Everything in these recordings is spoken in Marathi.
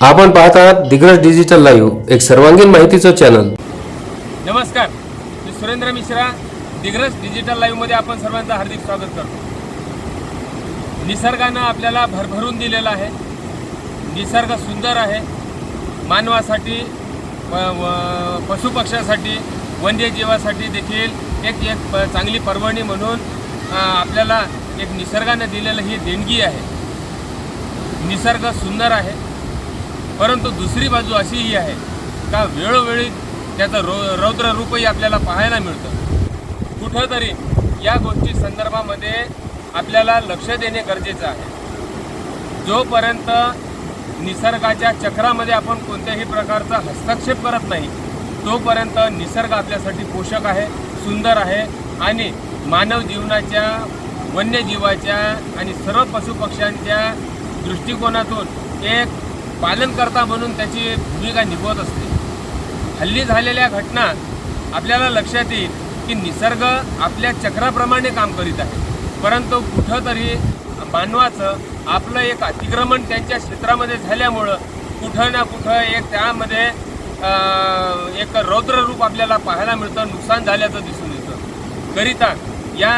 आपण पाहत आहात दिग्रज डिजिटल लाईव्ह एक सर्वांगीण माहितीचं चॅनल नमस्कार मी सुरेंद्र मिश्रा दिग्रज डिजिटल लाईव्हमध्ये आपण सर्वांचं हार्दिक स्वागत करतो. निसर्गानं आपल्याला भरभरून दिलेला आहे. निसर्ग सुंदर आहे. मानवासाठी पशुपक्ष्यासाठी वन्यजीवासाठी देखील एक एक प- चांगली पर्वणी म्हणून आपल्याला एक निसर्गानं दिलेलं ही देणगी आहे. निसर्ग सुंदर आहे. परंतु दुसरी बाजू अशीही आहे का वेळोवेळी त्याचं रो रौद्र रूपही आपल्याला पाहायला मिळतं. कुठंतरी या गोष्टी संदर्भामध्ये आपल्याला लक्ष देणे गरजेचं आहे. जोपर्यंत निसर्गाच्या चक्रामध्ये आपण कोणत्याही प्रकारचा हस्तक्षेप करत नाही तोपर्यंत निसर्ग आपल्यासाठी पोषक आहे सुंदर आहे आणि मानव जीवनाच्या वन्यजीवाच्या आणि सर्व पशुपक्ष्यांच्या दृष्टिकोनातून एक पालनकर्ता म्हणून त्याची भूमिका निभवत असते. हल्ली झालेल्या घटना आपल्याला लक्षात येईल की निसर्ग आपल्या चक्राप्रमाणे काम करीत आहे. परंतु कुठंतरी मानवाचं आपलं एक अतिक्रमण त्यांच्या क्षेत्रामध्ये झाल्यामुळं कुठं ना कुठं एक त्यामध्ये एक रौद्र रूप आपल्याला पाहायला मिळतं नुकसान झाल्याचं दिसून येतं. करिता या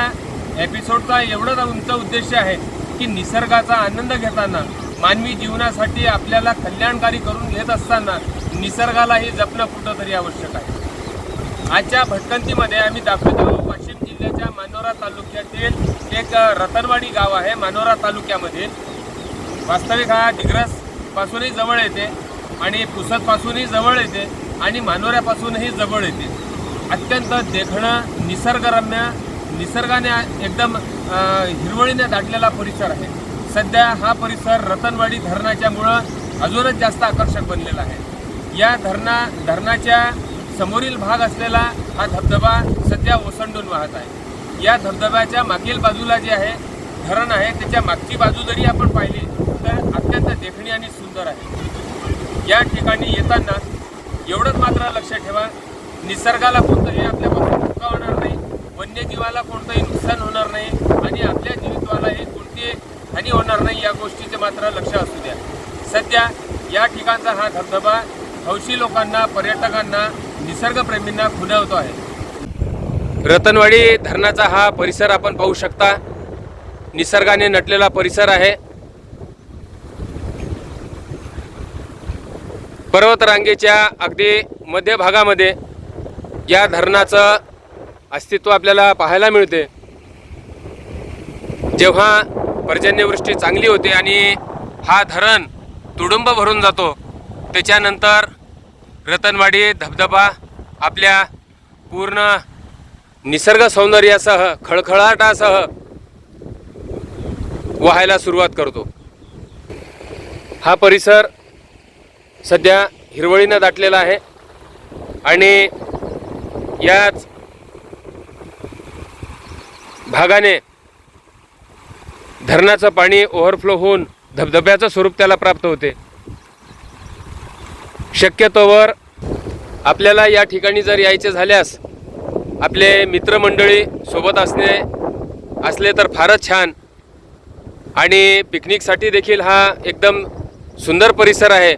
एपिसोडचा एवढंच आमचा उद्देश आहे की निसर्गाचा आनंद घेताना मानवी जीवनासाठी आपल्याला कल्याणकारी करून घेत असताना निसर्गालाही जपणं कुठंतरी आवश्यक आहे. आजच्या भटकंतीमध्ये आम्ही दाखवतो वाशिम जिल्ह्याच्या मानोरा तालुक्यातील एक रतनवाडी गाव आहे मानोरा तालुक्यामध्ये. वास्तविक हा दिग्रसपासूनही जवळ येते आणि पुसदपासूनही जवळ येते आणि मानोऱ्यापासूनही जवळ येते. अत्यंत देखणं निसर्गरम्य निसर्गाने एकदम हिरवळीने दाटलेला परिसर आहे. सध्या हा परिसर रतनवाडी धरणाच्यामुळं अजूनच जास्त आकर्षक बनलेला आहे. या धरणा धरणाच्या समोरील भाग असलेला हा धबधबा सध्या ओसंडून वाहत आहे. या धबधब्याच्या मागील बाजूला जे आहे धरण आहे त्याच्या मागची बाजू जरी आपण पाहिली तर अत्यंत देखणी आणि सुंदर आहे. या ठिकाणी येताना एवढंच मात्र लक्ष ठेवा निसर्गाला कोणतंही आपल्यापासून धोका होणार नाही वन्यजीवाला कोणतंही नुकसान होणार नाही आणि आपल्या जीवितवालाही कोणतं हानी होणार नाही या गोष्टीचे मात्र लक्ष असू द्या. सध्या या ठिकाणचा हा धबधबा हौशी लोकांना पर्यटकांना निसर्गप्रेमींना खुणावतो आहे. रतनवाडी धरणाचा हा परिसर आपण पाहू शकता. निसर्गाने नटलेला परिसर आहे. पर्वतरांगेच्या अगदी मध्य भागामध्ये या धरणाचं अस्तित्व आपल्याला पाहायला मिळते. जेव्हा पर्जन्यवृष्टी चांगली होते आणि हा धरण तुडुंब भरून जातो. त्याच्यानंतर रतनवाडी धबधबा आपल्या पूर्ण निसर्ग सौंदर्यासह खळखळाटासह वाहायला सुरुवात करतो. हा परिसर सध्या हिरवळीनं दाटलेला आहे आणि याच भागाने धरणाचं पाणी ओव्हरफ्लो होऊन धबधब्याचं स्वरूप त्याला प्राप्त होते. शक्यतोवर आपल्याला या ठिकाणी जर यायचे झाल्यास आपले मित्रमंडळी सोबत असणे असले तर फारच छान. आणि पिकनिकसाठी देखील हा एकदम सुंदर परिसर आहे.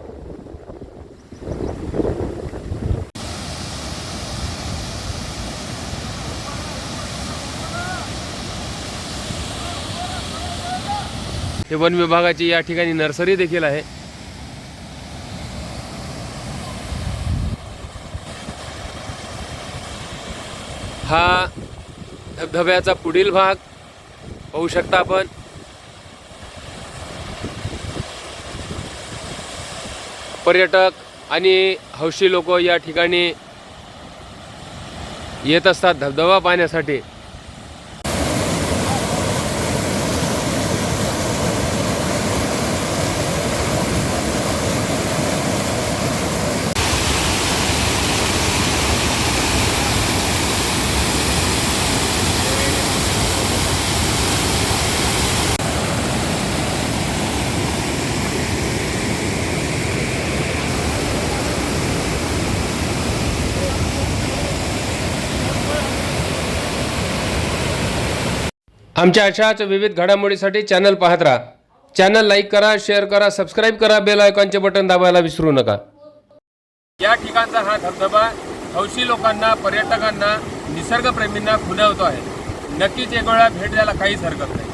हे वन विभागाची या ठिकाणी नर्सरी देखील आहे. हा धबधब्याचा पुढील भाग पाहू शकता आपण. पर्यटक आणि हौशी लोक या ठिकाणी येत असतात धबधबा पाहण्यासाठी. आमच्या अशाच विविध घडामोडीसाठी चॅनल पाहत राहा. चॅनल लाईक करा शेअर करा सबस्क्राईब करा बेल आयकॉनचे बटन दाबायला विसरू नका. या ठिकाणचा हा धबधबा हौशी लोकांना पर्यटकांना निसर्गप्रेमींना खुलवतो आहे नक्कीच एक वेळा भेट द्यायला काहीच हरकत नाही.